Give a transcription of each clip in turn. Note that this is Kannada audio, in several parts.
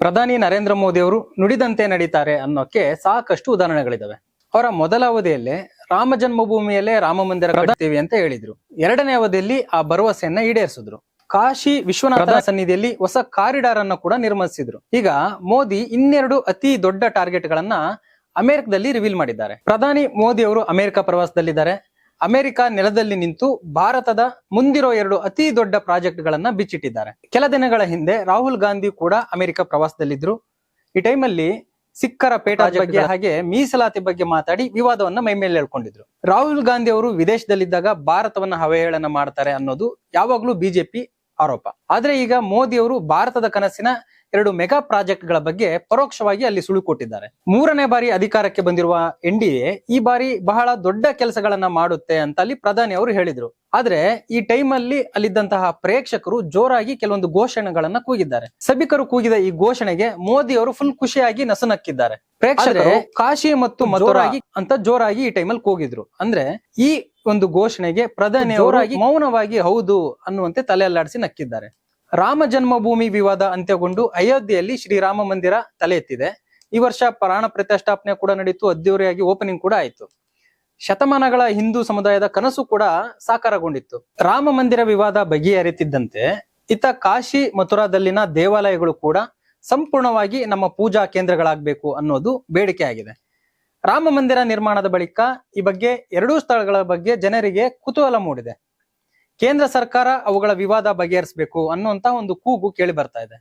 ಪ್ರಧಾನಿ ನರೇಂದ್ರ ಮೋದಿ ಅವರು ನುಡಿದಂತೆ ನಡೀತಾರೆ ಅನ್ನೋಕೆ ಸಾಕಷ್ಟು ಉದಾಹರಣೆಗಳಿದಾವೆ. ಅವರ ಮೊದಲ ಅವಧಿಯಲ್ಲೇ ರಾಮ ಜನ್ಮಭೂಮಿಯಲ್ಲೇ ರಾಮ ಮಂದಿರ ಕಟ್ತೀವಿ ಅಂತ ಹೇಳಿದ್ರು. ಎರಡನೇ ಅವಧಿಯಲ್ಲಿ ಆ ಭರವಸೆಯನ್ನ ಈಡೇರಿಸಿದ್ರು. ಕಾಶಿ ವಿಶ್ವನಾಥ ಸನ್ನಿಧಿಯಲ್ಲಿ ಹೊಸ ಕಾರಿಡಾರ್ ಅನ್ನು ಕೂಡ ನಿರ್ಮಿಸಿದ್ರು. ಈಗ ಮೋದಿ ಇನ್ನೆರಡು ಅತಿ ದೊಡ್ಡ ಟಾರ್ಗೆಟ್ ಗಳನ್ನ ಅಮೆರಿಕದಲ್ಲಿ ರಿವೀಲ್ ಮಾಡಿದ್ದಾರೆ. ಪ್ರಧಾನಿ ಮೋದಿ ಅವರು ಅಮೆರಿಕ ಪ್ರವಾಸದಲ್ಲಿದ್ದಾರೆ. ಅಮೆರಿಕ ನೆಲದಲ್ಲಿ ನಿಂತು ಭಾರತದ ಮುಂದಿರೋ ಎರಡು ಅತಿ ದೊಡ್ಡ ಪ್ರಾಜೆಕ್ಟ್ ಗಳನ್ನ ಬಿಚ್ಚಿಟ್ಟಿದ್ದಾರೆ. ಕೆಲ ದಿನಗಳ ಹಿಂದೆ ರಾಹುಲ್ ಗಾಂಧಿ ಕೂಡ ಅಮೆರಿಕ ಪ್ರವಾಸದಲ್ಲಿದ್ರು. ಈ ಟೈಮಲ್ಲಿ ಸಿಕ್ಕರ ಪೇಟ ಬಗ್ಗೆ ಹಾಗೆ ಮೀಸಲಾತಿ ಬಗ್ಗೆ ಮಾತಾಡಿ ವಿವಾದವನ್ನ ಮೈಮೇಲೆ ಹೇಳ್ಕೊಂಡಿದ್ರು ರಾಹುಲ್ ಗಾಂಧಿ ಅವರು ವಿದೇಶದಲ್ಲಿದ್ದಾಗ ಭಾರತವನ್ನ ಅವಹೇಳನ ಮಾಡ್ತಾರೆ ಅನ್ನೋದು ಯಾವಾಗ್ಲೂ ಬಿಜೆಪಿ ಆರೋಪ. ಆದ್ರೆ ಈಗ ಮೋದಿ ಅವರು ಭಾರತದ ಕನಸಿನ ಎರಡು ಮೆಗಾ ಪ್ರಾಜೆಕ್ಟ್ಗಳ ಬಗ್ಗೆ ಪರೋಕ್ಷವಾಗಿ ಅಲ್ಲಿ ಸುಳು ಕೊಟ್ಟಿದ್ದಾರೆ. ಮೂರನೇ ಬಾರಿ ಅಧಿಕಾರಕ್ಕೆ ಬಂದಿರುವ ಎನ್ ಡಿ ಎ ಈ ಬಾರಿ ಬಹಳ ದೊಡ್ಡ ಕೆಲಸಗಳನ್ನ ಮಾಡುತ್ತೆ ಅಂತ ಅಲ್ಲಿ ಪ್ರಧಾನಿ ಅವರು ಹೇಳಿದ್ರು. ಆದ್ರೆ ಈ ಟೈಮ್ ಅಲ್ಲಿ ಅಲ್ಲಿದ್ದಂತಹ ಪ್ರೇಕ್ಷಕರು ಜೋರಾಗಿ ಕೆಲವೊಂದು ಘೋಷಣೆಗಳನ್ನ ಕೂಗಿದ್ದಾರೆ. ಸಭಿಕರು ಕೂಗಿದ ಈ ಘೋಷಣೆಗೆ ಮೋದಿ ಅವರು ಫುಲ್ ಖುಷಿಯಾಗಿ ನಸುನಕ್ಕಿದ್ದಾರೆ. ಪ್ರೇಕ್ಷಕರು ಕಾಶಿ ಮತ್ತು ಮಧುರಾಗಿ ಅಂತ ಜೋರಾಗಿ ಈ ಟೈಮಲ್ಲಿ ಕೂಗಿದ್ರು. ಅಂದ್ರೆ ಈ ಒಂದು ಘೋಷಣೆಗೆ ಪ್ರಧಾನಿ ಅವರಾಗಿ ಮೌನವಾಗಿ ಹೌದು ಅನ್ನುವಂತೆ ತಲೆ ಅಲ್ಲಾಡಿಸಿ ನಕ್ಕಿದ್ದಾರೆ. ರಾಮ ಜನ್ಮಭೂಮಿ ವಿವಾದ ಅಂತ್ಯಗೊಂಡು ಅಯೋಧ್ಯೆಯಲ್ಲಿ ಶ್ರೀರಾಮ ಮಂದಿರ ತಲೆ ಎತ್ತಿದೆ ಈ ವರ್ಷ ಪ್ರಾಣ ಪ್ರತಿಷ್ಠಾಪನೆ ಕೂಡ ನಡೆಯಿತು ಅದ್ದೂರಿಯಾಗಿ ಓಪನಿಂಗ್ ಕೂಡ ಆಯಿತು. ಶತಮಾನಗಳ ಹಿಂದೂ ಸಮುದಾಯದ ಕನಸು ಕೂಡ ಸಾಕಾರಗೊಂಡಿತ್ತು. ರಾಮ ಮಂದಿರ ವಿವಾದ ಬಗೆಹರಿತಿದ್ದಂತೆ ಇತ್ತ ಕಾಶಿ ಮಥುರಾದಲ್ಲಿನ ದೇವಾಲಯಗಳು ಕೂಡ ಸಂಪೂರ್ಣವಾಗಿ ನಮ್ಮ ಪೂಜಾ ಕೇಂದ್ರಗಳಾಗಬೇಕು ಅನ್ನೋದು ಬೇಡಿಕೆ ಆಗಿದೆ ರಾಮ ಮಂದಿರ ನಿರ್ಮಾಣದ ಬಳಿಕ ಈ ಬಗ್ಗೆ ಎರಡೂ ಸ್ಥಳಗಳ ಬಗ್ಗೆ ಜನರಿಗೆ ಕುತೂಹಲ ಮೂಡಿದೆ. ಕೇಂದ್ರ ಸರ್ಕಾರ ಅವುಗಳ ವಿವಾದ ಬಗೆಹರಿಸಬೇಕು ಅನ್ನುವಂತ ಒಂದು ಕೂಗು ಕೇಳಿ ಬರ್ತಾ ಇದೆ.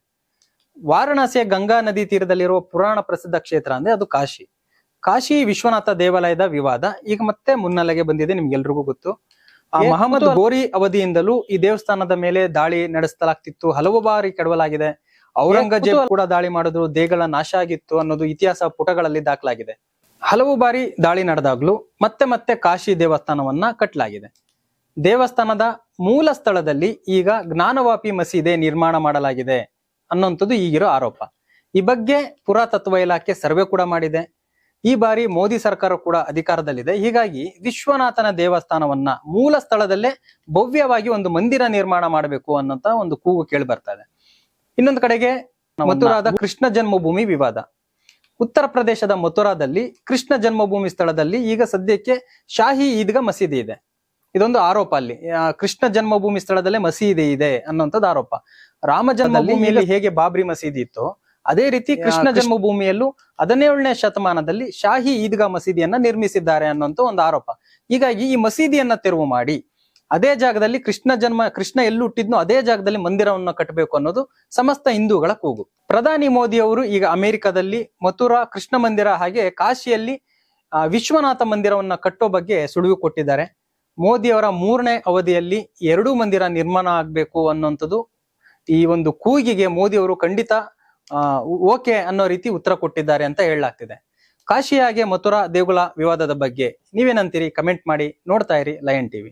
ವಾರಣಾಸಿಯ ಗಂಗಾ ನದಿ ತೀರದಲ್ಲಿರುವ ಪುರಾಣ ಪ್ರಸಿದ್ಧ ಕ್ಷೇತ್ರ ಅಂದ್ರೆ ಅದು ಕಾಶಿ. ಕಾಶಿ ವಿಶ್ವನಾಥ ದೇವಾಲಯದ ವಿವಾದ ಈಗ ಮತ್ತೆ ಮುನ್ನೆಲೆಗೆ ಬಂದಿದೆ ನಿಮ್ಗೆಲ್ರಿಗೂ ಗೊತ್ತು. ಆ ಮಹಮ್ಮದ್? ಗೋರಿ ಅವಧಿಯಿಂದಲೂ ಈ ದೇವಸ್ಥಾನದ ಮೇಲೆ ದಾಳಿ ನಡೆಸಲಾಗ್ತಿತ್ತು ಹಲವು ಬಾರಿ ಕೆಡವಲಾಗಿದೆ. ಔರಂಗಜೇಬ್ ಕೂಡ ದಾಳಿ ಮಾಡಿದ್ರು ದೇಗಳ ನಾಶ ಆಗಿತ್ತು ಅನ್ನೋದು ಇತಿಹಾಸ ಪುಟಗಳಲ್ಲಿ ದಾಖಲಾಗಿದೆ. ಹಲವು ಬಾರಿ ದಾಳಿ ನಡೆದಾಗಲೂ ಮತ್ತೆ ಮತ್ತೆ ಕಾಶಿ ದೇವಸ್ಥಾನವನ್ನ ಕಟ್ಟಲಾಗಿದೆ ದೇವಸ್ಥಾನದ ಮೂಲ ಸ್ಥಳದಲ್ಲಿ ಈಗ ಜ್ಞಾನವಾಪಿ ಮಸೀದೆ ನಿರ್ಮಾಣ ಮಾಡಲಾಗಿದೆ ಅನ್ನೋಂಥದ್ದು ಈಗಿರೋ ಆರೋಪ. ಈ ಬಗ್ಗೆ ಪುರಾತತ್ವ ಇಲಾಖೆ ಸರ್ವೆ ಕೂಡ ಮಾಡಿದೆ. ಈ ಬಾರಿ ಮೋದಿ ಸರ್ಕಾರ ಕೂಡ ಅಧಿಕಾರದಲ್ಲಿದೆ. ಹೀಗಾಗಿ ವಿಶ್ವನಾಥನ ದೇವಸ್ಥಾನವನ್ನ ಮೂಲ ಸ್ಥಳದಲ್ಲೇ ಭವ್ಯವಾಗಿ ಒಂದು ಮಂದಿರ ನಿರ್ಮಾಣ ಮಾಡಬೇಕು ಅನ್ನೋಂತ ಒಂದು ಕೂಗು ಕೇಳಿ ಬರ್ತಾ ಇದೆ. ಇನ್ನೊಂದು ಕಡೆಗೆ ಮಥುರಾದ ಕೃಷ್ಣ ಜನ್ಮಭೂಮಿ ವಿವಾದ. ಉತ್ತರ ಪ್ರದೇಶದ ಮಥುರಾದಲ್ಲಿ ಕೃಷ್ಣ ಜನ್ಮಭೂಮಿ ಸ್ಥಳದಲ್ಲಿ ಈಗ ಸದ್ಯಕ್ಕೆ ಶಾಹಿ ಈದ್ಗಾ ಮಸೀದಿ ಇದೆ. ಇದೊಂದು ಆರೋಪ ಅಲ್ಲಿ. ಕೃಷ್ಣ ಜನ್ಮಭೂಮಿ ಸ್ಥಳದಲ್ಲೇ ಮಸೀದಿ ಇದೆ ಅನ್ನುವಂಥದ್ದು ಆರೋಪ. ರಾಮ ಜನ್ಮಭೂಮಿಯಲ್ಲಿ ಹೇಗೆ ಬಾಬ್ರಿ ಮಸೀದಿ ಇತ್ತು? ಅದೇ ರೀತಿ ಕೃಷ್ಣ ಜನ್ಮಭೂಮಿಯಲ್ಲೂ ಹದಿನೇಳನೇ ಶತಮಾನದಲ್ಲಿ ಶಾಹಿ ಈದ್ಗಾ ಮಸೀದಿಯನ್ನ ನಿರ್ಮಿಸಿದ್ದಾರೆ ಅನ್ನೋಂಥ ಒಂದು ಆರೋಪ. ಹೀಗಾಗಿ ಈ ಮಸೀದಿಯನ್ನ ತೆರವು ಮಾಡಿ. ಅದೇ ಜಾಗದಲ್ಲಿ ಕೃಷ್ಣ ಜನ್ಮ, ಕೃಷ್ಣ ಎಲ್ಲಿ ಹುಟ್ಟಿದ್ನೋ ಅದೇ ಜಾಗದಲ್ಲಿ ಮಂದಿರವನ್ನು ಕಟ್ಟಬೇಕು ಅನ್ನೋದು ಸಮಸ್ತ ಹಿಂದೂಗಳ ಕೂಗು. ಪ್ರಧಾನಿ ಮೋದಿ ಅವರು ಈಗ ಅಮೆರಿಕದಲ್ಲಿ ಮಥುರಾ ಕೃಷ್ಣ ಮಂದಿರ ಹಾಗೆ ಕಾಶಿಯಲ್ಲಿ ವಿಶ್ವನಾಥ ಮಂದಿರವನ್ನ ಕಟ್ಟೋ ಬಗ್ಗೆ ಸುಳಿವು ಕೊಟ್ಟಿದ್ದಾರೆ. ಮೋದಿ ಅವರ ಮೂರನೇ ಅವಧಿಯಲ್ಲಿ ಎರಡೂ ಮಂದಿರ ನಿರ್ಮಾಣ ಆಗಬೇಕು ಅನ್ನೋಂಥದ್ದು ಈ ಒಂದು ಕೂಗಿಗೆ ಮೋದಿ ಅವರು ಖಂಡಿತ ಓಕೆ ಅನ್ನೋ ರೀತಿ ಉತ್ತರ ಕೊಟ್ಟಿದ್ದಾರೆ ಅಂತ ಹೇಳಲಾಗ್ತಿದೆ. ಕಾಶಿಯಾಗೆ ಮಥುರಾ ದೇಗುಲ ವಿವಾದದ ಬಗ್ಗೆ ನೀವೇನಂತೀರಿ? ಕಮೆಂಟ್ ಮಾಡಿ ನೋಡ್ತಾ ಇರಿ ಲಯನ್ ಟಿವಿ.